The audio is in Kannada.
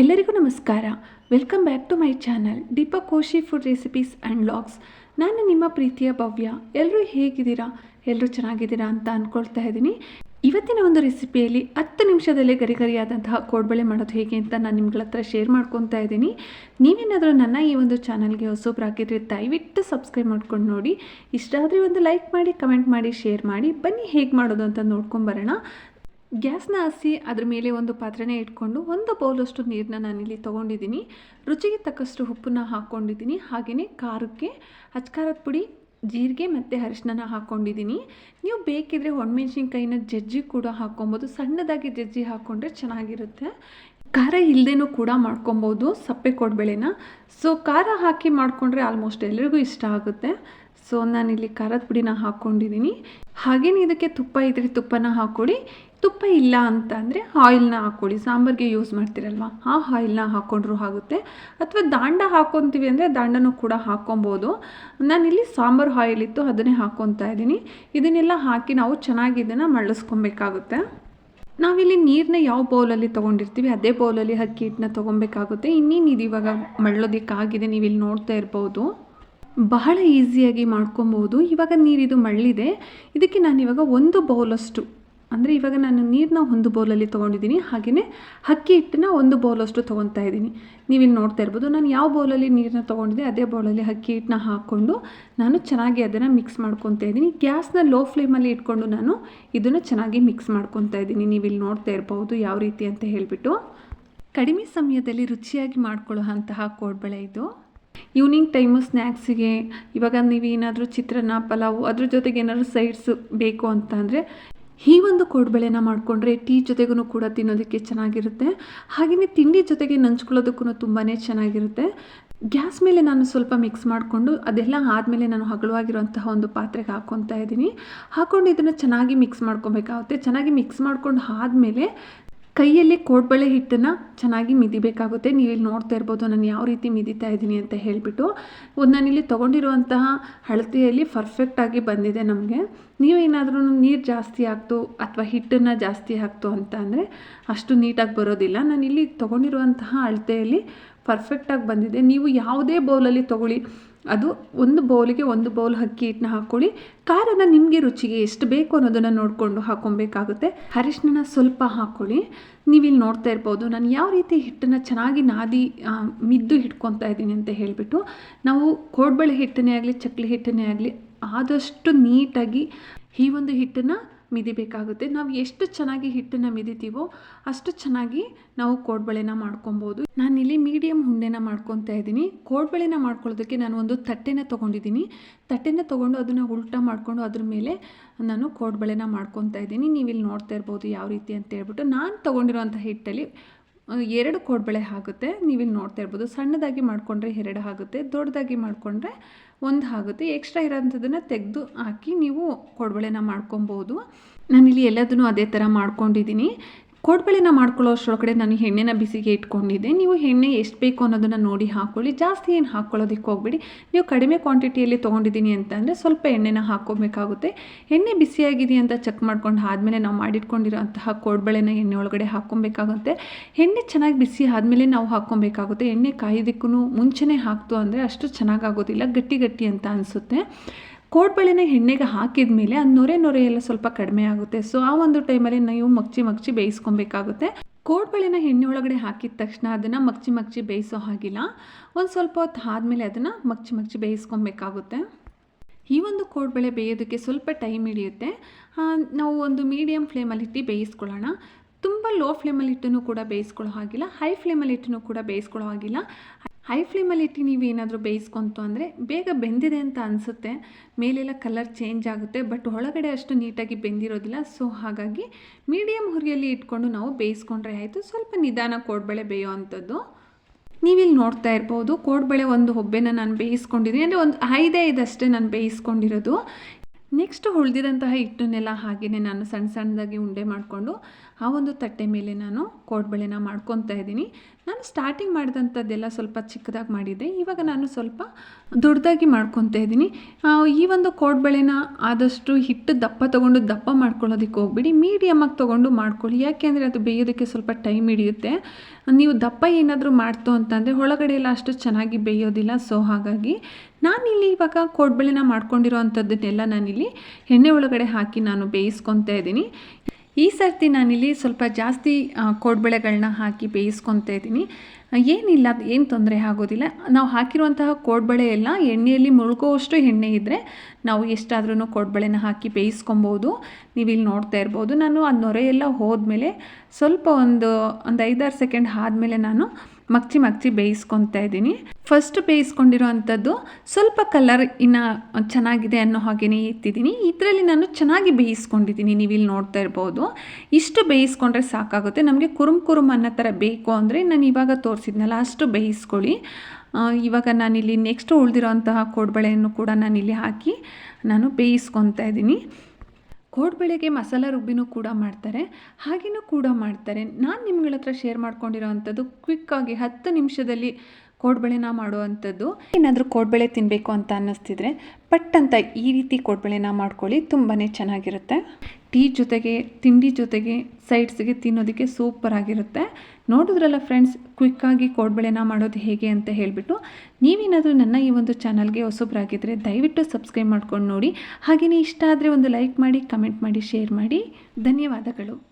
ಎಲ್ಲರಿಗೂ ನಮಸ್ಕಾರ. Welcome back to my channel Deepak Koshi food recipes and logs ನಾನು ನಿಮ್ಮ ಪ್ರೀತಿಯ ಭವ್ಯ. ಎಲ್ಲರೂ ಹೇಗಿದ್ದೀರಾ? ಎಲ್ಲರೂ ಚೆನ್ನಾಗಿದ್ದೀರಾ ಅಂತ ಅಂದ್ಕೊಳ್ತಾ ಇದ್ದೀನಿ. ಇವತ್ತಿನ ಒಂದು ರೆಸಿಪಿಯಲ್ಲಿ ಹತ್ತು ನಿಮಿಷದಲ್ಲೇ ಗರಿಗರಿಯಾದಂತಹ ಕೋಡ್ಬಳೆ ಮಾಡೋದು ಹೇಗೆ ಅಂತ ನಾನು ನಿಮ್ಗಳ ಹತ್ರ ಶೇರ್ ಮಾಡ್ಕೊತಾ ಇದ್ದೀನಿ. ನೀವೇನಾದರೂ ನನ್ನ ಈ ಒಂದು ಚಾನಲ್ಗೆ ಹೊಸೊಬ್ರಾಗಿದ್ದರೆ ದಯವಿಟ್ಟು ಸಬ್ಸ್ಕ್ರೈಬ್ ಮಾಡ್ಕೊಂಡು ನೋಡಿ. ಇಷ್ಟ ಆದರೆ ಒಂದು ಲೈಕ್ ಮಾಡಿ ಕಮೆಂಟ್ ಮಾಡಿ ಶೇರ್ ಮಾಡಿ. ಬನ್ನಿ ಹೇಗೆ ಮಾಡೋದು ಅಂತ ನೋಡ್ಕೊಂಬರೋಣ ಗ್ಯಾಸ್ನ ಹಸಿ ಅದ್ರ ಮೇಲೆ ಒಂದು ಪಾತ್ರೆನೇ ಇಟ್ಕೊಂಡು ಒಂದು ಬೌಲಷ್ಟು ನೀರನ್ನ ನಾನಿಲ್ಲಿ ತೊಗೊಂಡಿದ್ದೀನಿ. ರುಚಿಗೆ ತಕ್ಕಷ್ಟು ಉಪ್ಪನ್ನ ಹಾಕ್ಕೊಂಡಿದ್ದೀನಿ ಹಾಗೆಯೇ ಖಾರಕ್ಕೆ ಅಚ್ಕಾರದ ಪುಡಿ, ಜೀರಿಗೆ ಮತ್ತು ಅರಿಶಿನ ಹಾಕ್ಕೊಂಡಿದ್ದೀನಿ ನೀವು ಬೇಕಿದ್ರೆ ಒಣಮೆಣ್ಸಿನ್ಕಾಯಿನ ಜಜ್ಜಿ ಕೂಡ ಹಾಕ್ಕೊಬೋದು ಸಣ್ಣದಾಗಿ ಜಜ್ಜಿ ಹಾಕ್ಕೊಂಡ್ರೆ ಚೆನ್ನಾಗಿರುತ್ತೆ. ಖಾರ ಇಲ್ಲದೇನೂ ಕೂಡ ಮಾಡ್ಕೊಬೋದು, ಸಪ್ಪೆ ಕೊಡಬೇಳೆನ. ಸೊ ಖಾರ ಹಾಕಿ ಮಾಡಿಕೊಂಡ್ರೆ ಆಲ್ಮೋಸ್ಟ್ ಎಲ್ರಿಗೂ ಇಷ್ಟ ಆಗುತ್ತೆ. ಸೊ ನಾನಿಲ್ಲಿ ಖಾರದ ಪುಡಿನ ಹಾಕ್ಕೊಂಡಿದ್ದೀನಿ ಹಾಗೇನೇ ಇದಕ್ಕೆ ತುಪ್ಪ ಇದ್ರೆ ತುಪ್ಪನ ಹಾಕ್ಕೊಡಿ ತುಪ್ಪ ಇಲ್ಲ ಅಂತ ಅಂದರೆ ಆಯಿಲ್ನ ಹಾಕ್ಕೊಳ್ಳಿ. ಸಾಂಬಾರಿಗೆ ಯೂಸ್ ಮಾಡ್ತೀರಲ್ವ? ಆ ಆಯಿಲ್ನ ಹಾಕ್ಕೊಂಡ್ರೂ ಆಗುತ್ತೆ. ಅಥವಾ ದಾಂಡ ಹಾಕ್ಕೊತೀವಿ ಅಂದರೆ ದಾಂಡನೂ ಕೂಡ ಹಾಕ್ಕೊಬೋದು. ನಾನಿಲ್ಲಿ ಸಾಂಬಾರು ಆಯಿಲ್ ಇತ್ತು, ಅದನ್ನೇ ಹಾಕ್ಕೊತಾ ಇದ್ದೀನಿ. ಇದನ್ನೆಲ್ಲ ಹಾಕಿ ನಾವು ಚೆನ್ನಾಗಿ ಇದನ್ನು ಮಳ್ಳಿಸ್ಕೊಬೇಕಾಗುತ್ತೆ ನಾವಿಲ್ಲಿ ನೀರನ್ನ ಯಾವ ಬೌಲಲ್ಲಿ ತೊಗೊಂಡಿರ್ತೀವಿ, ಅದೇ ಬೌಲಲ್ಲಿ ಅಕ್ಕಿ ಹಿಟ್ಟನ್ನ ತೊಗೊಬೇಕಾಗುತ್ತೆ. ಇನ್ನೇನು ಇದು ಇವಾಗ ಮಳ್ಳೋದಕ್ಕಾಗಿದೆ ನೀವು ಇಲ್ಲಿ ನೋಡ್ತಾ ಇರ್ಬೋದು. ಬಹಳ ಈಸಿಯಾಗಿ ಮಾಡ್ಕೊಬೋದು. ಇವಾಗ ನೀರಿದು ಮಳ್ಳಿದೆ. ಇದಕ್ಕೆ ನಾನು ಇವಾಗ ಒಂದು ಬೌಲಷ್ಟು ಅಂದರೆ ಇವಾಗ ನಾನು ನೀರನ್ನ ಒಂದು ಬೌಲಲ್ಲಿ ತೊಗೊಂಡಿದ್ದೀನಿ ಹಾಗೆಯೇ ಅಕ್ಕಿ ಹಿಟ್ಟನ್ನ ಒಂದು ಬೌಲಷ್ಟು ತೊಗೊತಾ ಇದ್ದೀನಿ. ನೀವಿಲ್ಲಿ ನೋಡ್ತಾ ಇರ್ಬೋದು, ನಾನು ಯಾವ ಬೌಲಲ್ಲಿ ನೀರನ್ನ ತೊಗೊಂಡಿದ್ದೆ, ಅದೇ ಬೌಲಲ್ಲಿ ಅಕ್ಕಿ ಹಿಟ್ಟನ್ನ ಹಾಕ್ಕೊಂಡು ನಾನು ಚೆನ್ನಾಗಿ ಅದನ್ನು ಮಿಕ್ಸ್ ಮಾಡ್ಕೊತಾ ಇದ್ದೀನಿ. ಗ್ಯಾಸ್ನ ಲೋ ಫ್ಲೇಮಲ್ಲಿ ಇಟ್ಕೊಂಡು ನಾನು ಇದನ್ನು ಚೆನ್ನಾಗಿ ಮಿಕ್ಸ್ ಮಾಡ್ಕೊತಾ ಇದ್ದೀನಿ. ನೀವಿಲ್ಲಿ ನೋಡ್ತಾ ಇರ್ಬೋದು ಯಾವ ರೀತಿ ಅಂತ ಹೇಳಿಬಿಟ್ಟು. ಕಡಿಮೆ ಸಮಯದಲ್ಲಿ ರುಚಿಯಾಗಿ ಮಾಡ್ಕೊಳ್ಳೋ ಅಂತಹ ಕೋಡ್ಬಳೆ ಇದು. ಈವ್ನಿಂಗ್ ಟೈಮು ಸ್ನ್ಯಾಕ್ಸಿಗೆ ಇವಾಗ ನೀವು ಏನಾದರೂ ಚಿತ್ರಾನ್ನ, ಪಲಾವು ಅದ್ರ ಜೊತೆಗೆ ಏನಾದರೂ ಸೈಡ್ಸ್ ಬೇಕು ಅಂತ ಅಂದರೆ ಈ ಒಂದು ಕೋಡ್ಬಳೆನ ಮಾಡಿಕೊಂಡ್ರೆ ಟೀ ಜೊತೆಗೂ ಕೂಡ ತಿನ್ನೋದಕ್ಕೆ ಚೆನ್ನಾಗಿರುತ್ತೆ. ಹಾಗೆಯೇ ತಿಂಡಿ ಜೊತೆಗೆ ನಂಚ್ಕೊಳ್ಳೋದಕ್ಕೂ ತುಂಬಾ ಚೆನ್ನಾಗಿರುತ್ತೆ. ಗ್ಯಾಸ್ ಮೇಲೆ ನಾನು ಸ್ವಲ್ಪ ಮಿಕ್ಸ್ ಮಾಡಿಕೊಂಡು ಅದೆಲ್ಲ ಆದಮೇಲೆ ನಾನು ಹಗಲುವಾಗಿರುವಂತಹ ಒಂದು ಪಾತ್ರೆಗೆ ಹಾಕ್ಕೊತಾ ಇದ್ದೀನಿ. ಹಾಕ್ಕೊಂಡು ಇದನ್ನು ಚೆನ್ನಾಗಿ ಮಿಕ್ಸ್ ಮಾಡ್ಕೊಬೇಕಾಗುತ್ತೆ. ಚೆನ್ನಾಗಿ ಮಿಕ್ಸ್ ಮಾಡ್ಕೊಂಡು ಆದಮೇಲೆ ಕೈಯಲ್ಲಿ ಕೋಡ್ಬಳೆ ಹಿಟ್ಟನ್ನು ಚೆನ್ನಾಗಿ ಮಿದಿಬೇಕಾಗುತ್ತೆ. ನೀವು ಇಲ್ಲಿ ನೋಡ್ತಾ ಇರ್ಬೋದು ನಾನು ಯಾವ ರೀತಿ ಮಿದಿತಾ ಇದ್ದೀನಿ ಅಂತ ಹೇಳಿಬಿಟ್ಟು. ನಾನಿಲ್ಲಿ ತೊಗೊಂಡಿರುವಂತಹ ಅಳತೆಯಲ್ಲಿ ಪರ್ಫೆಕ್ಟಾಗಿ ಬಂದಿದೆ ನಮಗೆ. ನೀವೇನಾದ್ರೂ ನೀರು ಜಾಸ್ತಿ ಹಾಕ್ತು ಅಥವಾ ಹಿಟ್ಟನ್ನು ಜಾಸ್ತಿ ಹಾಕ್ತು ಅಂತ ಅಂದರೆ ಅಷ್ಟು ನೀಟಾಗಿ ಬರೋದಿಲ್ಲ. ನಾನು ಇಲ್ಲಿ ತೊಗೊಂಡಿರುವಂತಹ ಅಳತೆಯಲ್ಲಿ ಪರ್ಫೆಕ್ಟಾಗಿ ಬಂದಿದೆ. ನೀವು ಯಾವುದೇ ಬೌಲಲ್ಲಿ ತೊಗೊಳ್ಳಿ. ಅದು ಒಂದು ಬೌಲಿಗೆ ಒಂದು ಬೌಲ್ ಅಕ್ಕಿ ಹಿಟ್ಟನ್ನ ಹಾಕ್ಕೊಳ್ಳಿ. ಖಾರನ ನಿಮಗೆ ರುಚಿಗೆ ಎಷ್ಟು ಬೇಕು ಅನ್ನೋದನ್ನು ನೋಡಿಕೊಂಡು ಹಾಕೊಬೇಕಾಗುತ್ತೆ ಅರಿಶಿನ ಸ್ವಲ್ಪ ಹಾಕ್ಕೊಳ್ಳಿ. ನೀವಿಲ್ಲಿ ನೋಡ್ತಾ ಇರ್ಬೋದು, ನಾನು ಯಾವ ರೀತಿ ಹಿಟ್ಟನ್ನು ಚೆನ್ನಾಗಿ ನಾದಿ ಮಿದ್ದು ಹಿಡ್ಕೊತಾ ಇದ್ದೀನಿ ಅಂತ ಹೇಳಿಬಿಟ್ಟು, ನಾವು ಕೋಡ್ಬಳೆ ಹಿಟ್ಟನ್ನೇ ಆಗಲಿ, ಚಕ್ಲಿ ಹಿಟ್ಟನ್ನೇ ಆಗಲಿ, ಆದಷ್ಟು ನೀಟಾಗಿ ಈ ಒಂದು ಹಿಟ್ಟನ್ನು ಮಿದಿಬೇಕಾಗುತ್ತೆ ನಾವು ಎಷ್ಟು ಚೆನ್ನಾಗಿ ಹಿಟ್ಟನ್ನು ಮಿದಿತೀವೋ ಅಷ್ಟು ಚೆನ್ನಾಗಿ ನಾವು ಕೋಡ್ಬಳೆನ ಮಾಡ್ಕೊಬೋದು. ನಾನಿಲ್ಲಿ ಮೀಡಿಯಮ್ ಉಂಡೆನ ಮಾಡ್ಕೊತಾ ಇದ್ದೀನಿ. ಕೋಡ್ಬಳೆನ ಮಾಡ್ಕೊಳ್ಳೋದಕ್ಕೆ ನಾನು ಒಂದು ತಟ್ಟೆನ ತೊಗೊಂಡಿದ್ದೀನಿ. ತಟ್ಟೆನ ತೊಗೊಂಡು ಅದನ್ನು ಉಲ್ಟಾ ಮಾಡಿಕೊಂಡು ಅದ್ರ ಮೇಲೆ ನಾನು ಕೋಡ್ಬಳೆನ ಮಾಡ್ಕೊತಾ ಇದ್ದೀನಿ. ನೀವು ಇಲ್ಲಿ ನೋಡ್ತಾ ಇರ್ಬೋದು ಯಾವ ರೀತಿ ಅಂತ ಹೇಳ್ಬಿಟ್ಟು. ನಾನು ತೊಗೊಂಡಿರೋಂಥ ಹಿಟ್ಟಲ್ಲಿ ಎರಡು ಕೋಡ್ಬಳೆ ಆಗುತ್ತೆ. ನೀವಿಲ್ಲಿ ನೋಡ್ತಾ ಇರ್ಬೋದು, ಸಣ್ಣದಾಗಿ ಮಾಡಿಕೊಂಡ್ರೆ ಎರಡು ಆಗುತ್ತೆ, ದೊಡ್ಡದಾಗಿ ಮಾಡಿಕೊಂಡ್ರೆ ಒಂದು ಆಗುತ್ತೆ. ಎಕ್ಸ್ಟ್ರಾ ಇರೋಂಥದ್ದನ್ನು ತೆಗೆದು ಹಾಕಿ ನೀವು ಕೋಡ್ಬಳೆನ ಮಾಡ್ಕೊಬೋದು. ನಾನಿಲ್ಲಿ ಎಲ್ಲದನ್ನು ಅದೇ ಥರ ಮಾಡ್ಕೊಂಡಿದ್ದೀನಿ. ಕೋಡ್ಬಳೆನ ಮಾಡ್ಕೊಳ್ಳೋ ಅಷ್ಟರೊಳಗಡೆ ನಾನು ಎಣ್ಣೆನ ಬಿಸಿಗೆ ಇಟ್ಕೊಂಡಿದ್ದೆ. ನೀವು ಎಣ್ಣೆ ಎಷ್ಟು ಬೇಕು ಅನ್ನೋದನ್ನು ನೋಡಿ ಹಾಕ್ಕೊಳ್ಳಿ ಜಾಸ್ತಿ ಏನು ಹಾಕ್ಕೊಳ್ಳೋದಕ್ಕೆ ಹೋಗ್ಬಿಡಿ. ನೀವು ಕಡಿಮೆ ಕ್ವಾಂಟಿಟಿಯಲ್ಲಿ ತೊಗೊಂಡಿದ್ದೀನಿ ಅಂತಂದರೆ ಸ್ವಲ್ಪ ಎಣ್ಣೆನ ಹಾಕ್ಕೋಬೇಕಾಗುತ್ತೆ. ಎಣ್ಣೆ ಬಿಸಿಯಾಗಿದೆ ಅಂತ ಚೆಕ್ ಮಾಡ್ಕೊಂಡು ಆದಮೇಲೆ ನಾವು ಮಾಡಿಟ್ಕೊಂಡಿರೋಂತಹ ಕೋಡ್ಬಳೆನ ಎಣ್ಣೆ ಒಳಗಡೆ ಹಾಕ್ಕೊಬೇಕಾಗುತ್ತೆ. ಎಣ್ಣೆ ಚೆನ್ನಾಗಿ ಬಿಸಿ ಆದಮೇಲೆ ನಾವು ಹಾಕ್ಕೊಬೇಕಾಗುತ್ತೆ. ಎಣ್ಣೆ ಕಾಯೋದಕ್ಕೂ ಮುಂಚೆನೇ ಹಾಕ್ತು ಅಂದರೆ ಅಷ್ಟು ಚೆನ್ನಾಗಾಗೋದಿಲ್ಲ ಗಟ್ಟಿ ಗಟ್ಟಿ ಅಂತ ಅನಿಸುತ್ತೆ. ಕೋಡ್ಬಳೆನ ಎಣ್ಣೆಗೆ ಹಾಕಿದ ಮೇಲೆ ಅದು ನೊರೆ ನೊರೆ ಎಲ್ಲ ಸ್ವಲ್ಪ ಕಡಿಮೆ ಆಗುತ್ತೆ. ಸೊ ಆ ಒಂದು ಟೈಮಲ್ಲಿ ನೀವು ಮಗ್ಚಿ ಮಗ್ಚಿ ಬೇಯಿಸ್ಕೊಬೇಕಾಗುತ್ತೆ. ಕೋಡ್ಬಳೆನ ಎಣ್ಣೆ ಒಳಗಡೆ ಹಾಕಿದ ತಕ್ಷಣ ಅದನ್ನು ಮಗ್ಚಿ ಮಗ್ಚಿ ಬೇಯಿಸೋ ಹಾಗಿಲ್ಲ. ಒಂದು ಸ್ವಲ್ಪ ಹೊತ್ತು ಆದಮೇಲೆ ಅದನ್ನು ಮಗ್ಚಿ ಮಗ್ಚಿ ಬೇಯಿಸ್ಕೊಬೇಕಾಗುತ್ತೆ. ಈ ಒಂದು ಕೋಡ್ಬಳೆ ಬೇಯೋದಕ್ಕೆ ಸ್ವಲ್ಪ ಟೈಮ್ ಹಿಡಿಯುತ್ತೆ. ನಾವು ಒಂದು ಮೀಡಿಯಮ್ ಫ್ಲೇಮಲ್ಲಿಟ್ಟು ಬೇಯಿಸ್ಕೊಳ್ಳೋಣ. ತುಂಬ ಲೋ ಫ್ಲೇಮಲ್ಲಿಟ್ಟು ಕೂಡ ಬೇಯಿಸ್ಕೊಳ್ಳೋ ಹಾಗಿಲ್ಲ. ಹೈ ಫ್ಲೇಮಲ್ಲಿಟ್ಟು ಕೂಡ ಬೇಯಿಸ್ಕೊಳ್ಳೋ ಹಾಗಿಲ್ಲ. ಹೈ ಫ್ಲೇಮಲ್ಲಿ ಇಟ್ಟು ನೀವು ಏನಾದರೂ ಬೇಯಿಸ್ಕೊಂತು ಅಂದರೆ ಬೇಗ ಬೆಂದಿದೆ ಅಂತ ಅನಿಸುತ್ತೆ. ಮೇಲೆಲ್ಲ ಕಲರ್ ಚೇಂಜ್ ಆಗುತ್ತೆ ಬಟ್ ಒಳಗಡೆ ಅಷ್ಟು ನೀಟಾಗಿ ಬೆಂದಿರೋದಿಲ್ಲ. ಸೊ ಹಾಗಾಗಿ ಮೀಡಿಯಮ್ ಹುರಿಯಲ್ಲಿ ಇಟ್ಕೊಂಡು ನಾವು ಬೇಯಿಸ್ಕೊಂಡ್ರೆ ಆಯಿತು. ಸ್ವಲ್ಪ ನಿಧಾನ ಕೋಡ್ಬಳೆ ಬೇಯೋ ಅಂಥದ್ದು ನೀವಿಲ್ಲಿ ನೋಡ್ತಾ ಇರ್ಬೋದು, ಕೋಡ್ಬಳೆ ಒಂದು ಹೊಬ್ಬೆನ ನಾನು ಬೇಯಿಸ್ಕೊಂಡಿದ್ದೀನಿ. ಅಂದರೆ ಒಂದು ಐದೇ ಐದಷ್ಟೇ ನಾನು ಬೇಯಿಸ್ಕೊಂಡಿರೋದು. ನೆಕ್ಸ್ಟ್ ಉಳಿದಿದಂತಹ ಹಿಟ್ಟನ್ನೆಲ್ಲ ಹಾಗೆಯೇ ನಾನು ಸಣ್ಣ ಸಣ್ಣದಾಗಿ ಉಂಡೆ ಮಾಡಿಕೊಂಡು ಆ ಒಂದು ತಟ್ಟೆ ಮೇಲೆ ನಾನು ಕೋಡ್ಬಳೆನ ಮಾಡ್ಕೊತಾ ಇದ್ದೀನಿ. ನಾನು ಸ್ಟಾರ್ಟಿಂಗ್ ಮಾಡಿದಂಥದ್ದೆಲ್ಲ ಸ್ವಲ್ಪ ಚಿಕ್ಕದಾಗಿ ಮಾಡಿದ್ದೆ. ಇವಾಗ ನಾನು ಸ್ವಲ್ಪ ದೊಡ್ಡದಾಗಿ ಮಾಡ್ಕೊತಾ ಇದ್ದೀನಿ. ಈ ಒಂದು ಕೋಡ್ಬಳೆನ ಆದಷ್ಟು ಹಿಟ್ಟು ದಪ್ಪ ತೊಗೊಂಡು ದಪ್ಪ ಮಾಡ್ಕೊಳ್ಳೋದಕ್ಕೆ ಹೋಗ್ಬಿಡಿ. ಮೀಡಿಯಮಾಗಿ ತೊಗೊಂಡು ಮಾಡ್ಕೊಳ್ಳಿ. ಯಾಕೆಂದರೆ ಅದು ಬೇಯೋದಕ್ಕೆ ಸ್ವಲ್ಪ ಟೈಮ್ ಹಿಡಿಯುತ್ತೆ. ನೀವು ದಪ್ಪ ಏನಾದರೂ ಮಾಡ್ತು ಅಂತಂದರೆ ಒಳಗಡೆ ಎಲ್ಲ ಅಷ್ಟು ಚೆನ್ನಾಗಿ ಬೇಯೋದಿಲ್ಲ. ಸೊ, ಹಾಗಾಗಿ ನಾನಿಲ್ಲಿ ಇವಾಗ ಕೋಡ್ಬಳೆನ ಮಾಡ್ಕೊಂಡಿರೋ ಅಂಥದ್ದನ್ನೆಲ್ಲ ನಾನಿಲ್ಲಿ ಎಣ್ಣೆ ಒಳಗಡೆ ಹಾಕಿ ನಾನು ಬೇಯಿಸ್ಕೊತಾ ಇದ್ದೀನಿ. ಈ ಸರ್ತಿ ನಾನಿಲ್ಲಿ ಸ್ವಲ್ಪ ಜಾಸ್ತಿ ಕೋಡ್ಬಳೆಗಳನ್ನ ಹಾಕಿ ಬೇಯಿಸ್ಕೊತಾ ಇದ್ದೀನಿ. ಏನಿಲ್ಲ, ಏನು ತೊಂದರೆ ಆಗೋದಿಲ್ಲ. ನಾವು ಹಾಕಿರುವಂತಹ ಕೋಡ್ಬಳೆ ಎಲ್ಲ ಎಣ್ಣೆಯಲ್ಲಿ ಮುಳುಗುವಷ್ಟು ಎಣ್ಣೆ ಇದ್ದರೆ ನಾವು ಎಷ್ಟಾದ್ರೂ ಕೋಡ್ಬಳೆನ ಹಾಕಿ ಬೇಯಿಸ್ಕೊಬೋದು. ನೀವು ಇಲ್ಲಿ ನೋಡ್ತಾ ಇರ್ಬೋದು. ನಾನು ಆ ನೊರೆಯೆಲ್ಲ ಹೋದ್ಮೇಲೆ ಸ್ವಲ್ಪ ಒಂದು ಒಂದು ಐದಾರು ಸೆಕೆಂಡ್ ಆದಮೇಲೆ ನಾನು ಮಗ್ಚಿ ಮಗ್ಚಿ ಬೇಯಿಸ್ಕೊತಾ ಇದ್ದೀನಿ. ಫಸ್ಟ್ ಬೇಯಿಸ್ಕೊಂಡಿರೋ ಅಂಥದ್ದು ಸ್ವಲ್ಪ ಕಲರ್ ಇನ್ನು ಚೆನ್ನಾಗಿದೆ ಅನ್ನೋ ಹಾಗೆಯೇ ಎತ್ತಿದ್ದೀನಿ ಇದರಲ್ಲಿ ನಾನು ಚೆನ್ನಾಗಿ ಬೇಯಿಸ್ಕೊಂಡಿದ್ದೀನಿ, ನೀವು ಇಲ್ಲಿ ನೋಡ್ತಾ ಇರ್ಬೋದು. ಇಷ್ಟು ಬೇಯಿಸ್ಕೊಂಡ್ರೆ ಸಾಕಾಗುತ್ತೆ. ನಮಗೆ ಕುರುಮ್ ಕುರುಮ್ ಅನ್ನೋ ಥರ ಬೇಕು ಅಂದರೆ ನಾನು ಇವಾಗ ತೋರಿಸಿದ್ನಲ್ಲ, ಅಷ್ಟು ಬೇಯಿಸ್ಕೊಳ್ಳಿ. ಇವಾಗ ನಾನಿಲ್ಲಿ ನೆಕ್ಸ್ಟ್ ಉಳಿದಿರೋಂತಹ ಕೋಡ್ಬಳೆಯನ್ನು ಕೂಡ ನಾನಿಲ್ಲಿ ಹಾಕಿ ನಾನು ಬೇಯಿಸ್ಕೊತಾ ಇದ್ದೀನಿ. ಕೋಡ್ಬಳೆಗೆ ಮಸಾಲ ರುಬ್ಬಿನೂ ಕೂಡ ಮಾಡ್ತಾರೆ ಹಾಗೆಯೂ ಕೂಡ ಮಾಡ್ತಾರೆ. ನಾನು ನಿಮ್ಗಳ ಹತ್ರ ಶೇರ್ ಮಾಡ್ಕೊಂಡಿರೋ ಅಂಥದ್ದು ಕ್ವಿಕ್ಕಾಗಿ ಹತ್ತು ನಿಮಿಷದಲ್ಲಿ ಕೋಡ್ಬಳೆನ ಮಾಡುವಂಥದ್ದು. ಏನಾದರೂ ಕೋಡ್ಬಳೆ ತಿನ್ನಬೇಕು ಅಂತ ಅನ್ನಿಸ್ತಿದ್ರೆ, ಪಟ್ ಅಂತ ಈ ರೀತಿ ಕೋಡ್ಬಳೆನ ಮಾಡ್ಕೊಳ್ಳಿ ತುಂಬಾ ಚೆನ್ನಾಗಿರುತ್ತೆ. ಟೀ ಜೊತೆಗೆ, ತಿಂಡಿ ಜೊತೆಗೆ, ಸೈಡ್ಸ್ಗೆ ತಿನ್ನೋದಕ್ಕೆ ಸೂಪರ್ ಆಗಿರುತ್ತೆ. ನೋಡಿದ್ರಲ್ಲ ಫ್ರೆಂಡ್ಸ್ ಕ್ವಿಕ್ಕಾಗಿ ಕೋಡ್ಬಳೆನ ಮಾಡೋದು ಹೇಗೆ ಅಂತ ಹೇಳಿಬಿಟ್ಟು. ನೀವೇನಾದರೂ ನನ್ನ ಈ ಒಂದು ಚಾನಲ್ಗೆ ಹೊಸಬ್ರಾಗಿದ್ದರೆ ದಯವಿಟ್ಟು ಸಬ್ಸ್ಕ್ರೈಬ್ ಮಾಡ್ಕೊಂಡು ನೋಡಿ. ಹಾಗೆಯೇ ಇಷ್ಟ ಆದರೆ ಒಂದು ಲೈಕ್ ಮಾಡಿ, ಕಮೆಂಟ್ ಮಾಡಿ, ಶೇರ್ ಮಾಡಿ. ಧನ್ಯವಾದಗಳು.